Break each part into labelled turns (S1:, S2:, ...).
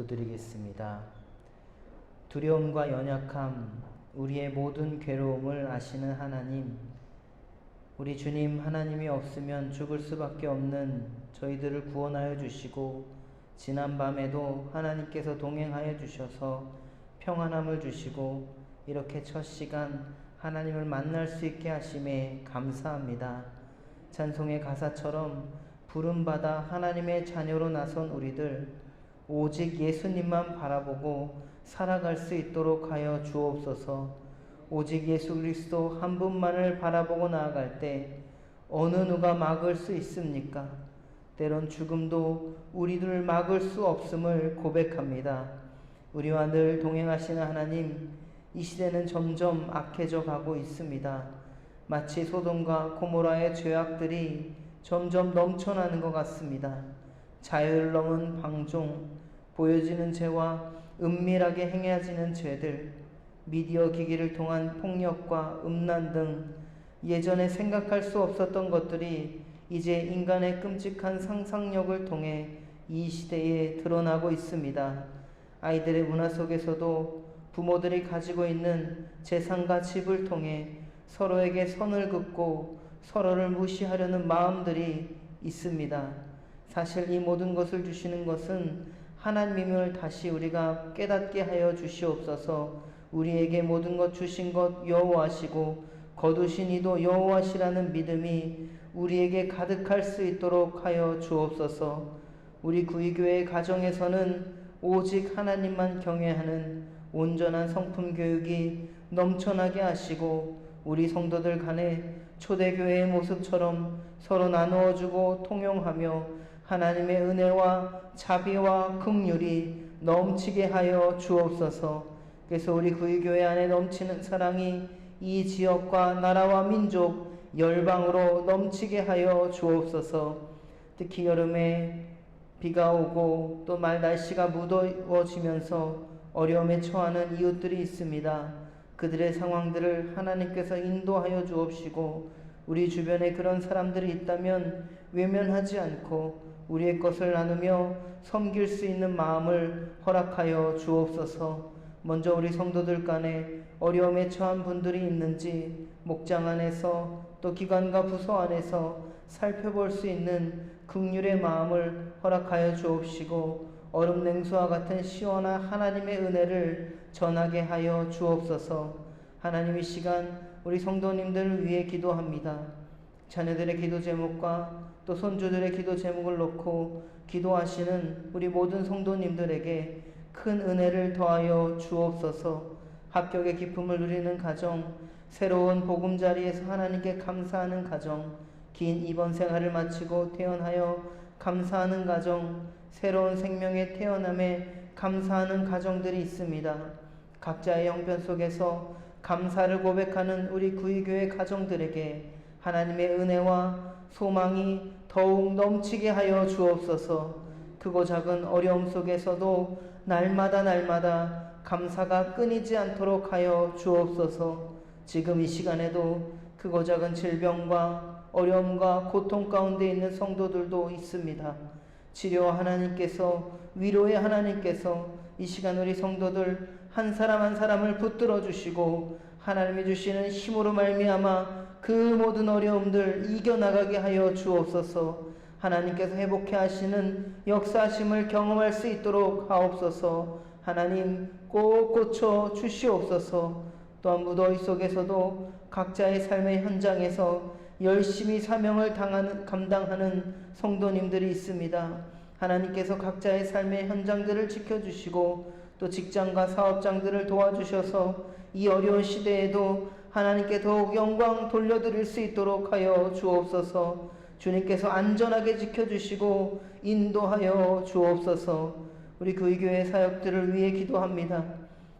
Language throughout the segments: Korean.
S1: 기도드리겠습니다. 두려움과 연약함, 우리의 모든 괴로움을 아시는 하나님, 우리 주님 하나님이 없으면 죽을 수밖에 없는 저희들을 구원하여 주시고, 지난 밤에도 하나님께서 동행하여 주셔서 평안함을 주시고, 이렇게 첫 시간 하나님을 만날 수 있게 하심에 감사합니다. 찬송의 가사처럼 부름받아 하나님의 자녀로 나선 우리들, 오직 예수님만 바라보고 살아갈 수 있도록 하여 주옵소서. 오직 예수 그리스도 한 분만을 바라보고 나아갈 때 어느 누가 막을 수 있습니까? 때론 죽음도 우리들 막을 수 없음을 고백합니다. 우리와 늘 동행하시는 하나님, 이 시대는 점점 악해져 가고 있습니다. 마치 소돔과 고모라의 죄악들이 점점 넘쳐나는 것 같습니다. 자유를 넘은 방종, 보여지는 죄와 은밀하게 행해지는 죄들, 미디어 기기를 통한 폭력과 음란 등 예전에 생각할 수 없었던 것들이 이제 인간의 끔찍한 상상력을 통해 이 시대에 드러나고 있습니다. 아이들의 문화 속에서도 부모들이 가지고 있는 재산과 집을 통해 서로에게 선을 긋고 서로를 무시하려는 마음들이 있습니다. 사실 이 모든 것을 주시는 것은 하나님임을 다시 우리가 깨닫게 하여 주시옵소서. 우리에게 모든 것 주신 것 여호와시고 거두신 이도 여호와시라는 믿음이 우리에게 가득할 수 있도록 하여 주옵소서. 우리 구의교회 가정에서는 오직 하나님만 경외하는 온전한 성품 교육이 넘쳐나게 하시고 우리 성도들 간에 초대교회의 모습처럼 서로 나누어 주고 통용하며 하나님의 은혜와 자비와 긍휼이 넘치게 하여 주옵소서. 그래서 우리 구의교회 안에 넘치는 사랑이 이 지역과 나라와 민족 열방으로 넘치게 하여 주옵소서. 특히 여름에 비가 오고 또 말 날씨가 무더워지면서 어려움에 처하는 이웃들이 있습니다. 그들의 상황들을 하나님께서 인도하여 주옵시고 우리 주변에 그런 사람들이 있다면 외면하지 않고 우리의 것을 나누며 섬길 수 있는 마음을 허락하여 주옵소서. 먼저 우리 성도들 간에 어려움에 처한 분들이 있는지 목장 안에서 또 기관과 부서 안에서 살펴볼 수 있는 극률의 마음을 허락하여 주옵시고 얼음 냉수와 같은 시원한 하나님의 은혜를 전하게 하여 주옵소서. 하나님 이 시간 우리 성도님들을 위해 기도합니다. 자녀들의 기도 제목과 또 손주들의 기도 제목을 놓고 기도하시는 우리 모든 성도님들에게 큰 은혜를 더하여 주옵소서. 합격의 기쁨을 누리는 가정, 새로운 보금자리에서 하나님께 감사하는 가정, 긴 입원 생활을 마치고 태어나여 감사하는 가정, 새로운 생명의 태어남에 감사하는 가정들이 있습니다. 각자의 형편 속에서 감사를 고백하는 우리 구의교회 가정들에게 하나님의 은혜와 소망이 더욱 넘치게 하여 주옵소서. 크고 작은 어려움 속에서도 날마다 날마다 감사가 끊이지 않도록 하여 주옵소서. 지금 이 시간에도 크고 작은 질병과 어려움과 고통 가운데 있는 성도들도 있습니다. 치료 하나님께서 위로의 하나님께서 이 시간 우리 성도들 한 사람 한 사람을 붙들어 주시고 하나님이 주시는 힘으로 말미암아 그 모든 어려움들 이겨나가게 하여 주옵소서. 하나님께서 회복해 하시는 역사심을 경험할 수 있도록 하옵소서. 하나님 꼭 고쳐 주시옵소서. 또한 무더위 속에서도 각자의 삶의 현장에서 열심히 사명을 당하는, 감당하는 성도님들이 있습니다. 하나님께서 각자의 삶의 현장들을 지켜주시고 또 직장과 사업장들을 도와주셔서 이 어려운 시대에도 하나님께 더욱 영광 돌려드릴 수 있도록 하여 주옵소서 주님께서 안전하게 지켜주시고 인도하여 주옵소서 우리 그의교회 사역들을 위해 기도합니다.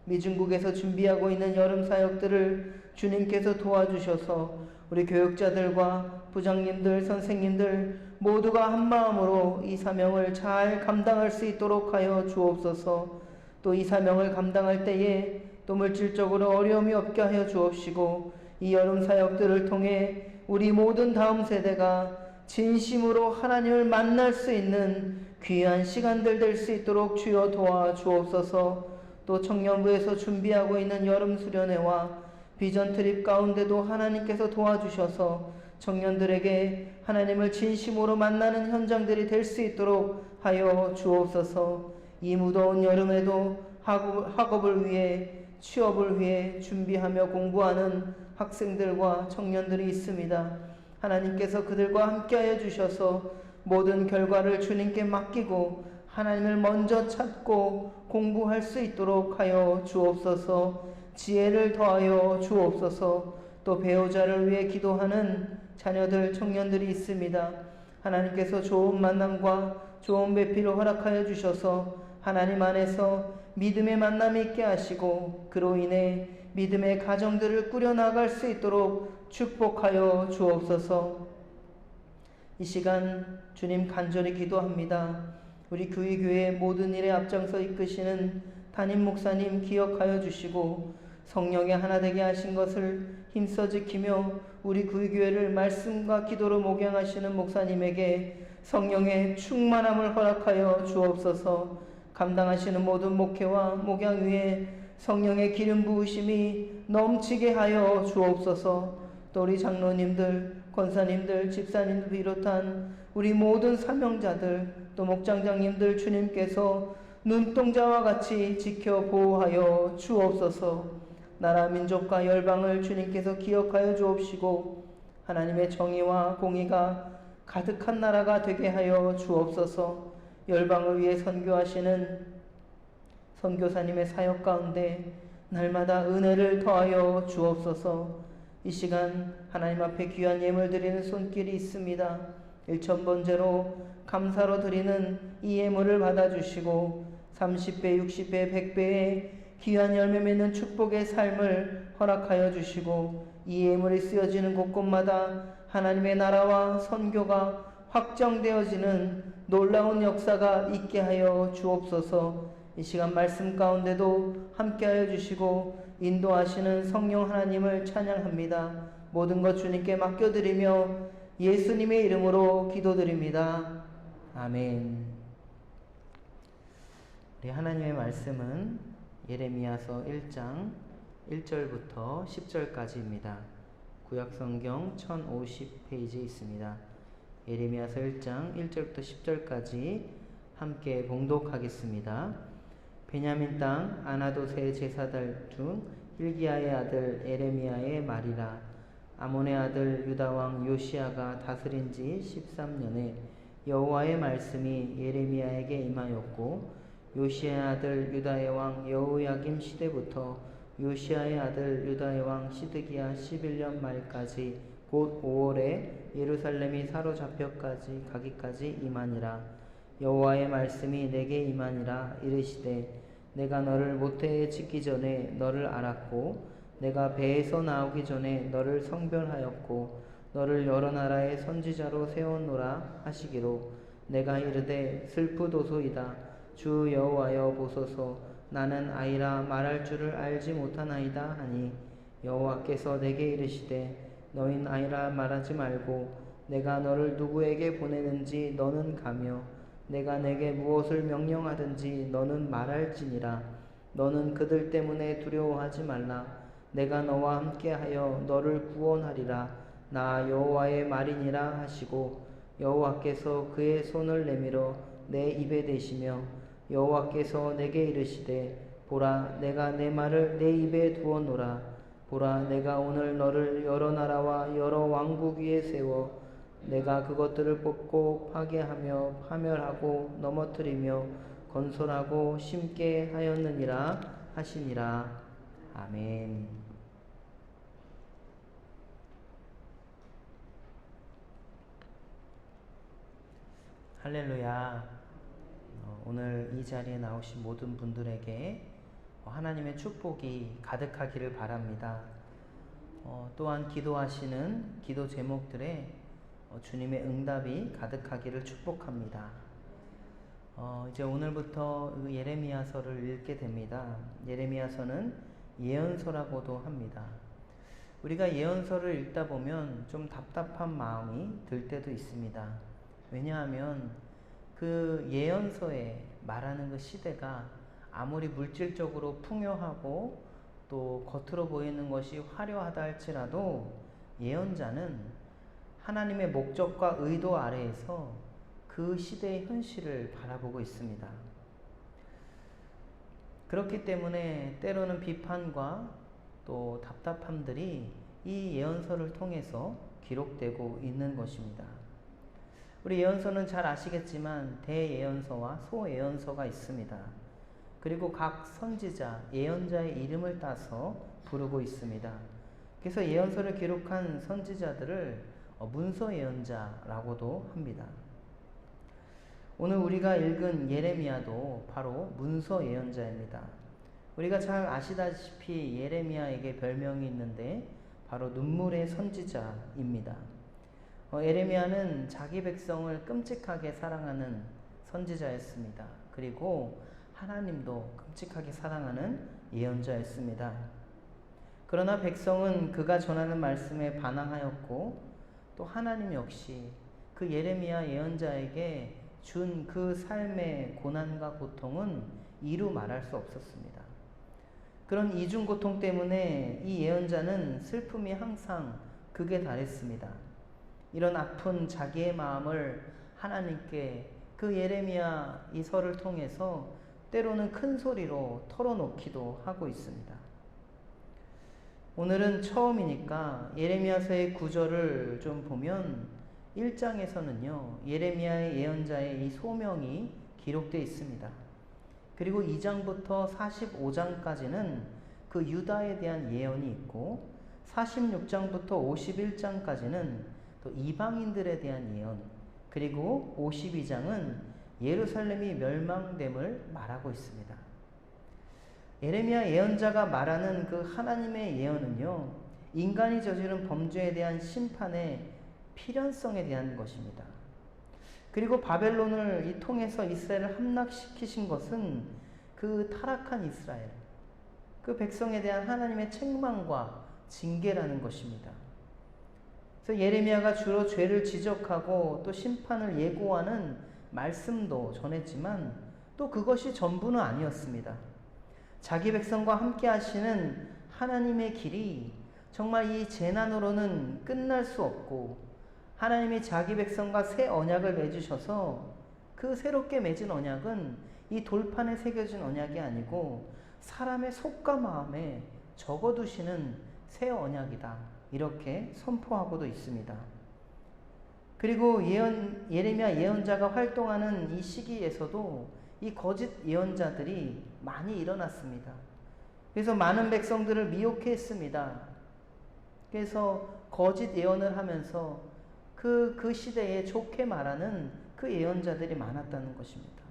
S1: 미중국에서 준비하고 있는 여름 사역들을 주님께서 도와주셔서 우리 교육자들과 부장님들, 선생님들 모두가 한 마음으로 이 사명을 잘 감당할 수 있도록 하여 주옵소서. 또 이 사명을 감당할 때에 또 물질적으로 어려움이 없게 하여 주옵시고 이 여름 사역들을 통해 우리 모든 다음 세대가 진심으로 하나님을 만날 수 있는 귀한 시간들 될 수 있도록 주여 도와 주옵소서. 또 청년부에서 준비하고 있는 여름 수련회와 비전 트립 가운데도 하나님께서 도와주셔서 청년들에게 하나님을 진심으로 만나는 현장들이 될 수 있도록 하여 주옵소서. 이 무더운 여름에도 학업, 학업을 위해 취업을 위해 준비하며 공부하는 학생들과 청년들이 있습니다. 하나님께서 그들과 함께하여 주셔서 모든 결과를 주님께 맡기고 하나님을 먼저 찾고 공부할 수 있도록 하여 주옵소서. 지혜를 더하여 주옵소서. 또 배우자를 위해 기도하는 자녀들, 청년들이 있습니다. 하나님께서 좋은 만남과 좋은 배필을 허락하여 주셔서 하나님 안에서 믿음의 만남이 있게 하시고 그로 인해 믿음의 가정들을 꾸려나갈 수 있도록 축복하여 주옵소서. 이 시간 주님 간절히 기도합니다. 우리 교회 모든 일에 앞장서 이끄시는 담임 목사님 기억하여 주시고 성령의 하나 되게 하신 것을 힘써 지키며 우리 구교회를 말씀과 기도로 목양하시는 목사님에게 성령의 충만함을 허락하여 주옵소서. 감당하시는 모든 목회와 목양 위에 성령의 기름 부으심이 넘치게 하여 주옵소서. 또 우리 장로님들, 권사님들, 집사님들 비롯한 우리 모든 사명자들, 또 목장장님들 주님께서 눈동자와 같이 지켜 보호하여 주옵소서. 나라 민족과 열방을 주님께서 기억하여 주옵시고 하나님의 정의와 공의가 가득한 나라가 되게 하여 주옵소서. 열방을 위해 선교하시는 선교사님의 사역 가운데 날마다 은혜를 더하여 주옵소서. 이 시간 하나님 앞에 귀한 예물 드리는 손길이 있습니다. 일천번제로 감사로 드리는 이 예물을 받아주시고 30배, 60배, 100배의 귀한 열매 맺는 축복의 삶을 허락하여 주시고 이 예물이 쓰여지는 곳곳마다 하나님의 나라와 선교가 확정되어지는 놀라운 역사가 있게 하여 주옵소서. 이 시간 말씀 가운데도 함께하여 주시고 인도하시는 성령 하나님을 찬양합니다. 모든 것 주님께 맡겨드리며 예수님의 이름으로 기도드립니다. 아멘. 우리 하나님의 말씀은 예레미야서 1장 1절부터 10절까지입니다. 구약성경 1050페이지에 있습니다. 예레미야서 1장 1절부터 10절까지 함께 봉독하겠습니다. 베냐민 땅 아나도세 제사달 중 hil기야의 아들 에레미야의 말이라 아몬의 아들 유다 왕 요시아가 다스린 지 13년에 여호와의 말씀이 예레미야에게 임하였고 요시아의 아들 유다의 왕 여호야김 시대부터 요시아의 아들 유다의 왕 시드기야 11년 말까지 곧 5월에 예루살렘이 사로잡혀까지 가기까지 임하니라. 여호와의 말씀이 내게 임하니라 이르시되 내가 너를 모태에 짓기 전에 너를 알았고 내가 배에서 나오기 전에 너를 성별하였고 너를 여러 나라의 선지자로 세웠노라 하시기로. 내가 이르되 슬프도소이다. 주 여호와여 보소서. 나는 아이라 말할 줄을 알지 못하나이다 하니 여호와께서 내게 이르시되 너인 아이라 말하지 말고 내가 너를 누구에게 보내는지 너는 가며 내가 내게 무엇을 명령하든지 너는 말할지니라. 너는 그들 때문에 두려워하지 말라. 내가 너와 함께하여 너를 구원하리라. 나 여호와의 말이니라 하시고 여호와께서 그의 손을 내밀어 내 입에 대시며 여호와께서 내게 이르시되 보라 내가 내 말을 내 입에 두어노라 보라 내가 오늘 너를 여러 나라와 여러 왕국 위에 세워 내가 그것들을 뽑고 파괴하며 파멸하고 넘어뜨리며 건설하고 심게 하였느니라 하시니라 아멘. 할렐루야. 어, 오늘 이 자리에 나오신 모든 분들에게 하나님의 축복이 가득하기를 바랍니다. 어, 또한 기도하시는 기도 제목들에 어, 주님의 응답이 가득하기를 축복합니다. 어, 이제 오늘부터 그 예레미야서를 읽게 됩니다. 예레미야서는 예언서라고도 합니다. 우리가 예언서를 읽다 보면 좀 답답한 마음이 들 때도 있습니다. 왜냐하면 그 예언서에 말하는 그 시대가 아무리 물질적으로 풍요하고 또 겉으로 보이는 것이 화려하다 할지라도 예언자는 하나님의 목적과 의도 아래에서 그 시대의 현실을 바라보고 있습니다. 그렇기 때문에 때로는 비판과 또 답답함들이 이 예언서를 통해서 기록되고 있는 것입니다. 우리 예언서는 잘 아시겠지만 대예언서와 소예언서가 있습니다. 그리고 각 선지자, 예언자의 이름을 따서 부르고 있습니다. 그래서 예언서를 기록한 선지자들을 문서 예언자라고도 합니다. 오늘 우리가 읽은 예레미야도 바로 문서 예언자입니다. 우리가 잘 아시다시피 예레미야에게 별명이 있는데 바로 눈물의 선지자입니다. 어, 예레미야는 자기 백성을 끔찍하게 사랑하는 선지자였습니다. 그리고 하나님도 끔찍하게 사랑하는 예언자였습니다. 그러나 백성은 그가 전하는 말씀에 반항하였고 또 하나님 역시 그 예레미야 예언자에게 준 그 삶의 고난과 고통은 이루 말할 수 없었습니다. 그런 이중 고통 때문에 이 예언자는 슬픔이 항상 극에 달했습니다. 이런 아픈 자기의 마음을 하나님께 그 예레미야 이 설을 통해서 때로는 큰 소리로 털어놓기도 하고 있습니다. 오늘은 처음이니까 예레미야서의 구절을 좀 보면 1장에서는요. 예레미야의 예언자의 이 소명이 기록되어 있습니다. 그리고 2장부터 45장까지는 그 유다에 대한 예언이 있고 46장부터 51장까지는 또 이방인들에 대한 예언 그리고 52장은 예루살렘이 멸망됨을 말하고 있습니다. 예레미야 예언자가 말하는 그 하나님의 예언은요. 인간이 저지른 범죄에 대한 심판의 필연성에 대한 것입니다. 그리고 바벨론을 이 통해서 이스라엘을 함락시키신 것은 그 타락한 이스라엘, 그 백성에 대한 하나님의 책망과 징계라는 것입니다. 그래서 예레미야가 주로 죄를 지적하고 또 심판을 예고하는 말씀도 전했지만 또 그것이 전부는 아니었습니다. 자기 백성과 함께 하시는 하나님의 길이 정말 이 재난으로는 끝날 수 없고 하나님이 자기 백성과 새 언약을 맺으셔서 그 새롭게 맺은 언약은 이 돌판에 새겨진 언약이 아니고 사람의 속과 마음에 적어두시는 새 언약이다. 이렇게 선포하고도 있습니다. 그리고 예언, 예레미야 예언자가 활동하는 이 시기에서도 이 거짓 예언자들이 많이 일어났습니다. 그래서 많은 백성들을 미혹해 했습니다. 그래서 거짓 예언을 하면서 그, 그 시대에 좋게 말하는 그 예언자들이 많았다는 것입니다.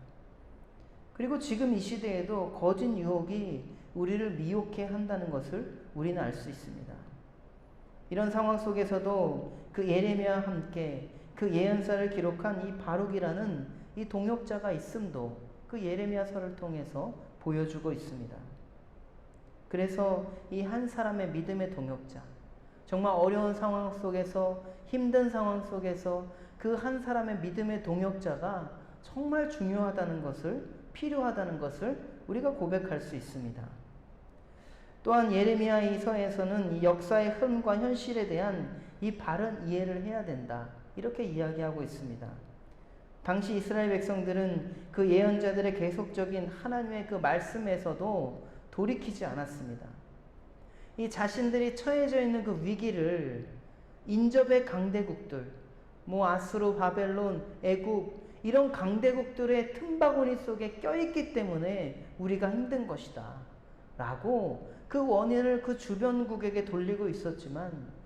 S1: 그리고 지금 이 시대에도 거짓 유혹이 우리를 미혹해 한다는 것을 우리는 알 수 있습니다. 이런 상황 속에서도 그 예레미야와 함께 그 예언사를 기록한 이 바룩이라는 이 동역자가 있음도 그 예레미야서를 통해서 보여주고 있습니다. 그래서 이 한 사람의 믿음의 동역자, 정말 어려운 상황 속에서 힘든 상황 속에서 그 한 사람의 믿음의 동역자가 정말 중요하다는 것을 필요하다는 것을 우리가 고백할 수 있습니다. 또한 예레미야 이서에서는 이 역사의 흐름과 현실에 대한 이 바른 이해를 해야 된다. 이렇게 이야기하고 있습니다. 당시 이스라엘 백성들은 그 예언자들의 계속적인 하나님의 그 말씀에서도 돌이키지 않았습니다. 이 자신들이 처해져 있는 그 위기를 인접의 강대국들, 뭐 아수르, 바벨론, 애국 이런 강대국들의 틈바구니 속에 껴있기 때문에 우리가 힘든 것이다. 라고 그 원인을 그 주변국에게 돌리고 있었지만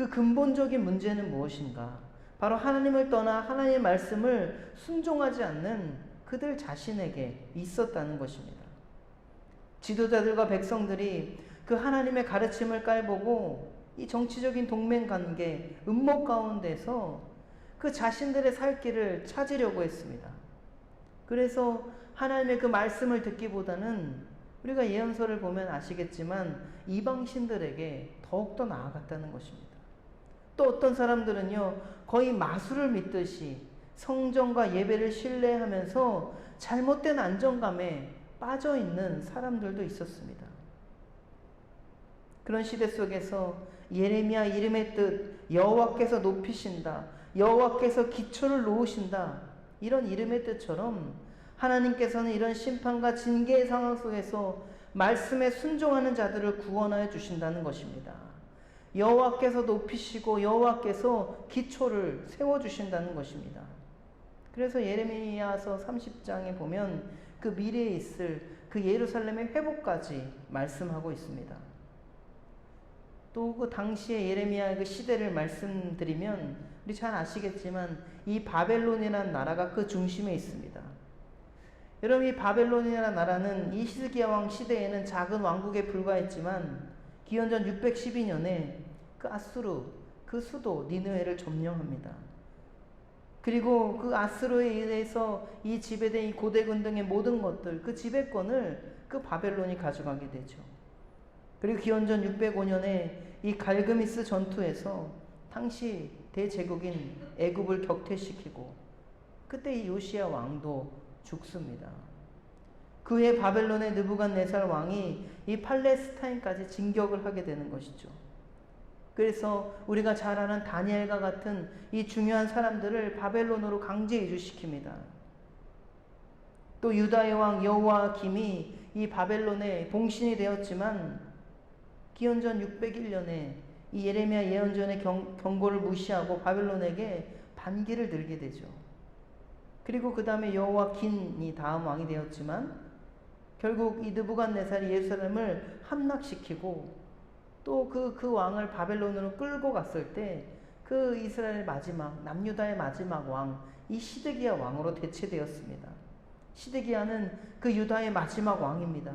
S1: 그 근본적인 문제는 무엇인가? 바로 하나님을 떠나 하나님의 말씀을 순종하지 않는 그들 자신에게 있었다는 것입니다. 지도자들과 백성들이 그 하나님의 가르침을 깔보고 이 정치적인 동맹 관계, 음모 가운데서 그 자신들의 살 길을 찾으려고 했습니다. 그래서 하나님의 그 말씀을 듣기보다는 우리가 예언서를 보면 아시겠지만 이방신들에게 더욱더 나아갔다는 것입니다. 또 어떤 사람들은요, 거의 마술을 믿듯이 성전과 예배를 신뢰하면서 잘못된 안정감에 빠져 있는 사람들도 있었습니다. 그런 시대 속에서 예레미야 이름의 뜻 여호와께서 높이신다. 여호와께서 기초를 놓으신다. 이런 이름의 뜻처럼 하나님께서는 이런 심판과 징계의 상황 속에서 말씀에 순종하는 자들을 구원하여 주신다는 것입니다. 여호와께서 높이시고 여호와께서 기초를 세워 주신다는 것입니다. 그래서 예레미야서 30장에 보면 그 미래에 있을 그 예루살렘의 회복까지 말씀하고 있습니다. 또 그 당시에 예레미야의 그 시대를 말씀드리면 우리 잘 아시겠지만 이 바벨론이라는 나라가 그 중심에 있습니다. 여러분 이 바벨론이라는 나라는 이 히스기야 왕 시대에는 작은 왕국에 불과했지만 기원전 612년에 그 아수르 그 수도 니느웨를 점령합니다. 그리고 그 아스로에 의해서 이 지배된 이 고대군 등의 모든 것들 그 지배권을 그 바벨론이 가져가게 되죠. 그리고 기원전 605년에 이 갈그미스 전투에서 당시 대제국인 애굽을 격퇴시키고 그때 이 요시야 왕도 죽습니다. 그해 바벨론의 느부갓네살 왕이 이 팔레스타인까지 진격을 하게 되는 것이죠. 그래서 우리가 잘 아는 다니엘과 같은 이 중요한 사람들을 바벨론으로 강제 이주시킵니다. 또 유다의 왕 여호와 김이 이 바벨론의 봉신이 되었지만 기원전 601년에 이 예레미야 예언전의 경, 경고를 무시하고 바벨론에게 반기를 들게 되죠. 그리고 그 다음에 여호와 긴이 다음 왕이 되었지만 결국 이 느부갓네살이 예루살렘을 함락시키고 또 그, 그 왕을 바벨론으로 끌고 갔을 때 그 이스라엘 마지막, 남유다의 마지막 왕, 이 시드기야 왕으로 대체되었습니다. 시드기야는 그 유다의 마지막 왕입니다.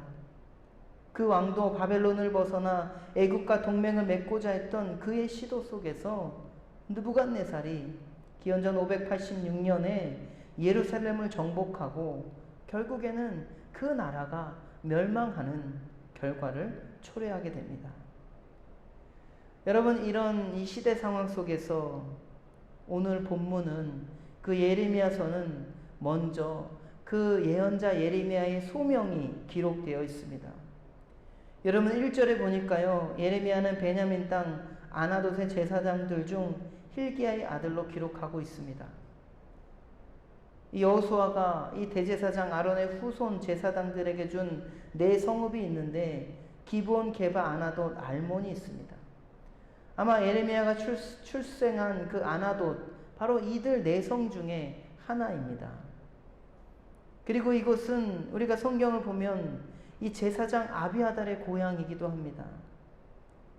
S1: 그 왕도 바벨론을 벗어나 애국과 동맹을 맺고자 했던 그의 시도 속에서 느부갓네살이 기원전 586년에 예루살렘을 정복하고 결국에는 그 나라가 멸망하는 결과를 초래하게 됩니다. 여러분 이런 이 시대 상황 속에서 오늘 본문은 그 예레미야서는 먼저 그 예언자 예레미야의 소명이 기록되어 있습니다. 여러분 1절에 보니까요. 예레미야는 베냐민 땅 아나돗의 제사장들 중 힐기야의 아들로 기록하고 있습니다. 이 여호수아가 이 대제사장 아론의 후손 제사장들에게 준 네 성읍이 있는데 기브온, 게바, 아나돗, 알몬이 있습니다. 아마 예레미야가 출, 출생한 그 아나돗 바로 이들 네 성 중에 하나입니다. 그리고 이곳은 우리가 성경을 보면 이 제사장 아비아달의 고향이기도 합니다.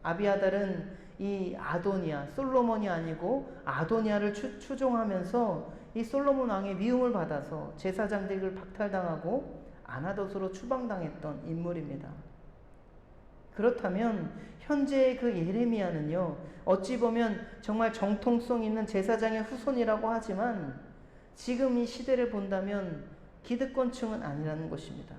S1: 아비아달은 이 아도니아, 솔로몬이 아니고 아도니아를 추, 추종하면서 이 솔로몬 왕의 미움을 받아서 제사장들을 박탈당하고 아나돗으로 추방당했던 인물입니다. 그렇다면 현재의 그 예레미야는요, 어찌 보면 정말 정통성 있는 제사장의 후손이라고 하지만 지금 이 시대를 본다면 기득권층은 아니라는 것입니다.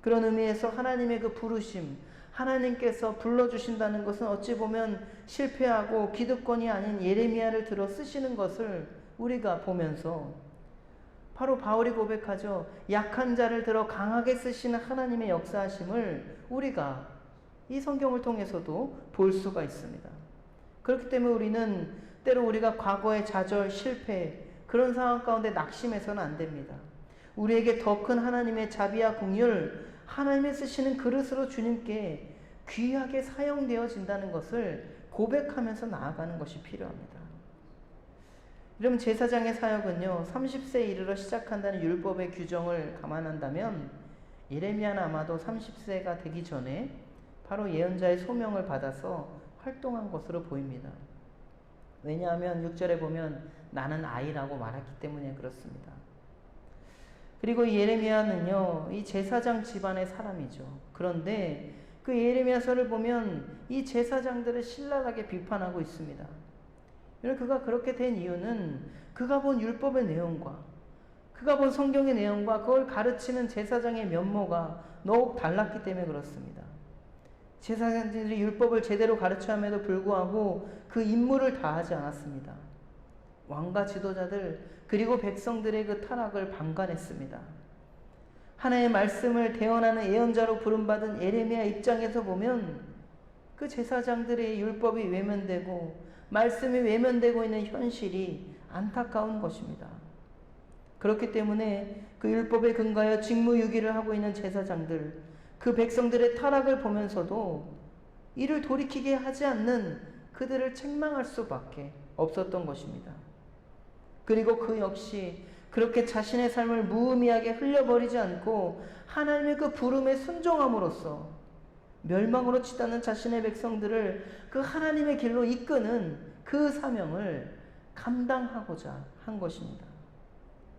S1: 그런 의미에서 하나님의 그 부르심, 하나님께서 불러주신다는 것은 어찌 보면 실패하고 기득권이 아닌 예레미야를 들어 쓰시는 것을 우리가 보면서 바로 바울이 고백하죠. 약한 자를 들어 강하게 쓰시는 하나님의 역사하심을 우리가 이 성경을 통해서도 볼 수가 있습니다. 그렇기 때문에 우리는 때로 우리가 과거의 좌절, 실패, 그런 상황 가운데 낙심해서는 안 됩니다. 우리에게 더 큰 하나님의 자비와 긍휼, 하나님의 쓰시는 그릇으로 주님께 귀하게 사용되어진다는 것을 고백하면서 나아가는 것이 필요합니다. 여러분 제사장의 사역은요 30세에 이르러 시작한다는 율법의 규정을 감안한다면 예레미야는 아마도 30세가 되기 전에 바로 예언자의 소명을 받아서 활동한 것으로 보입니다. 왜냐하면 6절에 보면 나는 아이라고 말했기 때문에 그렇습니다. 그리고 예레미야는요, 이 제사장 집안의 사람이죠. 그런데 그 예레미야서를 보면 이 제사장들을 신랄하게 비판하고 있습니다. 그가 그렇게 된 이유는 그가 본 율법의 내용과 그가 본 성경의 내용과 그걸 가르치는 제사장의 면모가 너무 달랐기 때문에 그렇습니다. 제사장들이 율법을 제대로 가르쳐함에도 불구하고 그 임무를 다하지 않았습니다. 왕과 지도자들 그리고 백성들의 그 타락을 방관했습니다. 하나님의 말씀을 대언하는 예언자로 부름받은 예레미야 입장에서 보면 그 제사장들의 율법이 외면되고 말씀이 외면되고 있는 현실이 안타까운 것입니다. 그렇기 때문에 그 율법에 근거하여 직무유기를 하고 있는 제사장들, 그 백성들의 타락을 보면서도 이를 돌이키게 하지 않는 그들을 책망할 수밖에 없었던 것입니다. 그리고 그 역시 그렇게 자신의 삶을 무의미하게 흘려버리지 않고 하나님의 그 부름에 순종함으로써 멸망으로 치닫는 자신의 백성들을 그 하나님의 길로 이끄는 그 사명을 감당하고자 한 것입니다.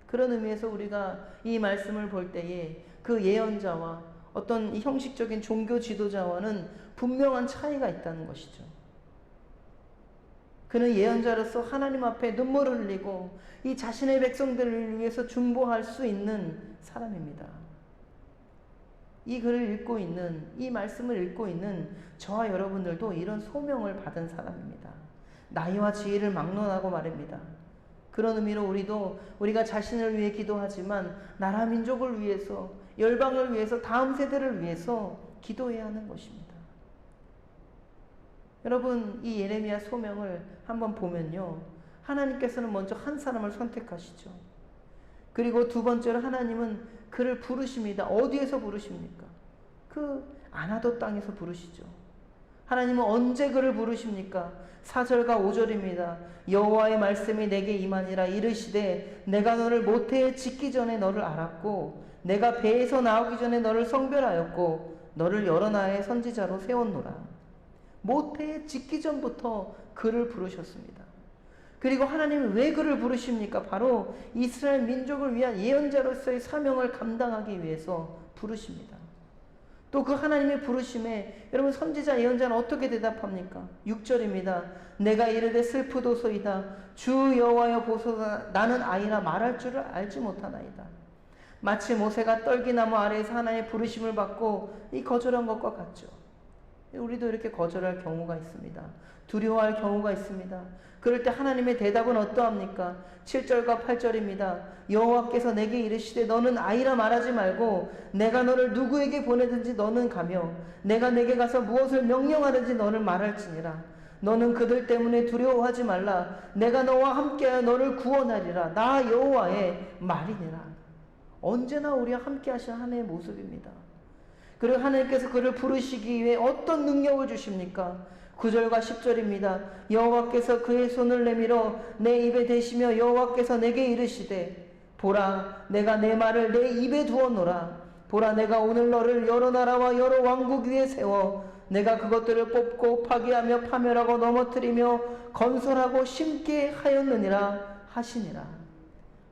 S1: 그런 의미에서 우리가 이 말씀을 볼 때에 그 예언자와 어떤 형식적인 종교 지도자와는 분명한 차이가 있다는 것이죠. 그는 예언자로서 하나님 앞에 눈물을 흘리고 이 자신의 백성들을 위해서 중보할 수 있는 사람입니다. 이 글을 읽고 있는, 이 말씀을 읽고 있는 저와 여러분들도 이런 소명을 받은 사람입니다. 나이와 지혜를 막론하고 말입니다. 그런 의미로 우리도 우리가 자신을 위해 기도하지만 나라 민족을 위해서 열방을 위해서 다음 세대를 위해서 기도해야 하는 것입니다. 여러분 이 예레미야 소명을 한번 보면요. 하나님께서는 먼저 한 사람을 선택하시죠. 그리고 두 번째로 하나님은 그를 부르십니다. 어디에서 부르십니까? 그 아나도 땅에서 부르시죠. 하나님은 언제 그를 부르십니까? 4절과 5절입니다. 여호와의 말씀이 내게 임하니라 이르시되 내가 너를 모태에 짓기 전에 너를 알았고 내가 배에서 나오기 전에 너를 성별하였고 너를 여러 나라의 선지자로 세웠노라. 모태에 짓기 전부터 그를 부르셨습니다. 그리고 하나님은 왜 그를 부르십니까? 바로 이스라엘 민족을 위한 예언자로서의 사명을 감당하기 위해서 부르십니다. 또 그 하나님의 부르심에 여러분 선지자 예언자는 어떻게 대답합니까? 6절입니다. 내가 이르되 슬프도소이다. 주 여호와여 보소서 나는 아이라 말할 줄을 알지 못하나이다. 마치 모세가 떨기나무 아래에서 하나님의 부르심을 받고 이 거절한 것과 같죠. 우리도 이렇게 거절할 경우가 있습니다. 두려워할 경우가 있습니다. 그럴 때 하나님의 대답은 어떠합니까? 7절과 8절입니다. 여호와께서 내게 이르시되 너는 아이라 말하지 말고 내가 너를 누구에게 보내든지 너는 가며 내가 내게 가서 무엇을 명령하든지 너를 말할지니라. 너는 그들 때문에 두려워하지 말라. 내가 너와 함께하여 너를 구원하리라. 나 여호와의 말이니라. 언제나 우리와 함께 하신 하나님의 모습입니다. 그리고 하나님께서 그를 부르시기 위해 어떤 능력을 주십니까? 9절과 10절입니다. 여호와께서 그의 손을 내밀어 내 입에 대시며 여호와께서 내게 이르시되 보라 내가 내 말을 내 입에 두었노라 보라 내가 오늘 너를 여러 나라와 여러 왕국 위에 세워 내가 그것들을 뽑고 파괴하며 파멸하고 넘어뜨리며 건설하고 심게 하였느니라 하시니라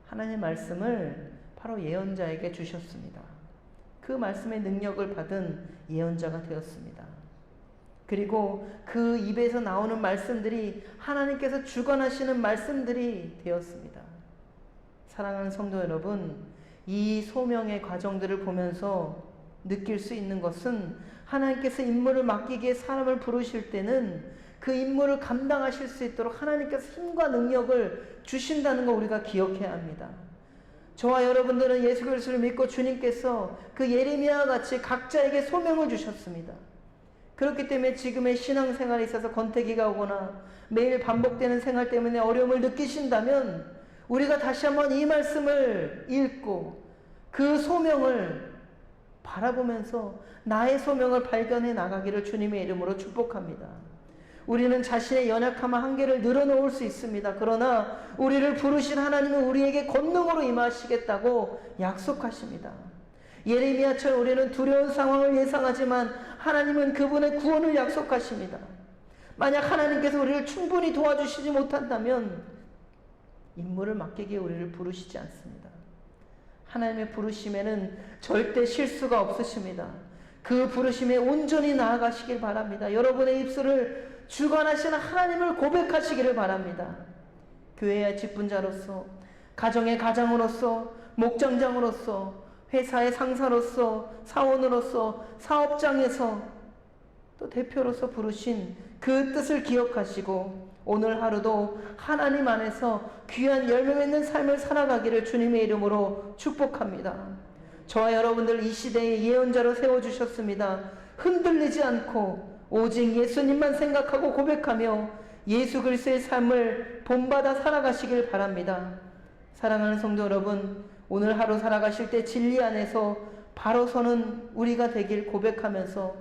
S1: 하나님의 말씀을 바로 예언자에게 주셨습니다. 그 말씀의 능력을 받은 예언자가 되었습니다. 그리고 그 입에서 나오는 말씀들이 하나님께서 주관하시는 말씀들이 되었습니다. 사랑하는 성도 여러분, 이 소명의 과정들을 보면서 느낄 수 있는 것은 하나님께서 임무를 맡기기에 사람을 부르실 때는 그 임무를 감당하실 수 있도록 하나님께서 힘과 능력을 주신다는 거 우리가 기억해야 합니다. 저와 여러분들은 예수 그리스도를 믿고 주님께서 그 예레미야와 같이 각자에게 소명을 주셨습니다. 그렇기 때문에 지금의 신앙생활에 있어서 권태기가 오거나 매일 반복되는 생활 때문에 어려움을 느끼신다면 우리가 다시 한번 이 말씀을 읽고 그 소명을 바라보면서 나의 소명을 발견해 나가기를 주님의 이름으로 축복합니다. 우리는 자신의 연약함과 한계를 늘어놓을 수 있습니다. 그러나 우리를 부르신 하나님은 우리에게 권능으로 임하시겠다고 약속하십니다. 예레미야처럼 우리는 두려운 상황을 예상하지만 하나님은 그분의 구원을 약속하십니다. 만약 하나님께서 우리를 충분히 도와주시지 못한다면 임무를 맡기기에 우리를 부르시지 않습니다. 하나님의 부르심에는 절대 실수가 없으십니다. 그 부르심에 온전히 나아가시길 바랍니다. 여러분의 입술을 주관하시는 하나님을 고백하시기를 바랍니다. 교회의 직분자로서, 가정의 가장으로서, 목장장으로서 회사의 상사로서 사원으로서 사업장에서 또 대표로서 부르신 그 뜻을 기억하시고 오늘 하루도 하나님 안에서 귀한 열매 맺는 삶을 살아가기를 주님의 이름으로 축복합니다. 저와 여러분들 이 시대의 예언자로 세워주셨습니다. 흔들리지 않고 오직 예수님만 생각하고 고백하며 예수 그리스도의 삶을 본받아 살아가시길 바랍니다. 사랑하는 성도 여러분, 오늘 하루 살아가실 때 진리 안에서 바로 서는 우리가 되길 고백하면서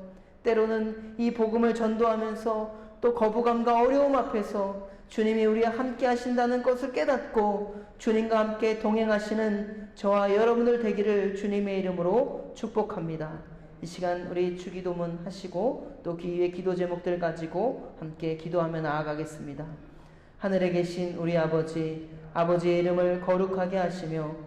S1: 때로는 이 복음을 전도하면서 또 거부감과 어려움 앞에서 주님이 우리와 함께 하신다는 것을 깨닫고 주님과 함께 동행하시는 저와 여러분들 되기를 주님의 이름으로 축복합니다. 이 시간 우리 주기도문 하시고 또 기후의 기도 제목들 가지고 함께 기도하며 나아가겠습니다. 하늘에 계신 우리 아버지, 아버지의 이름을 거룩하게 하시며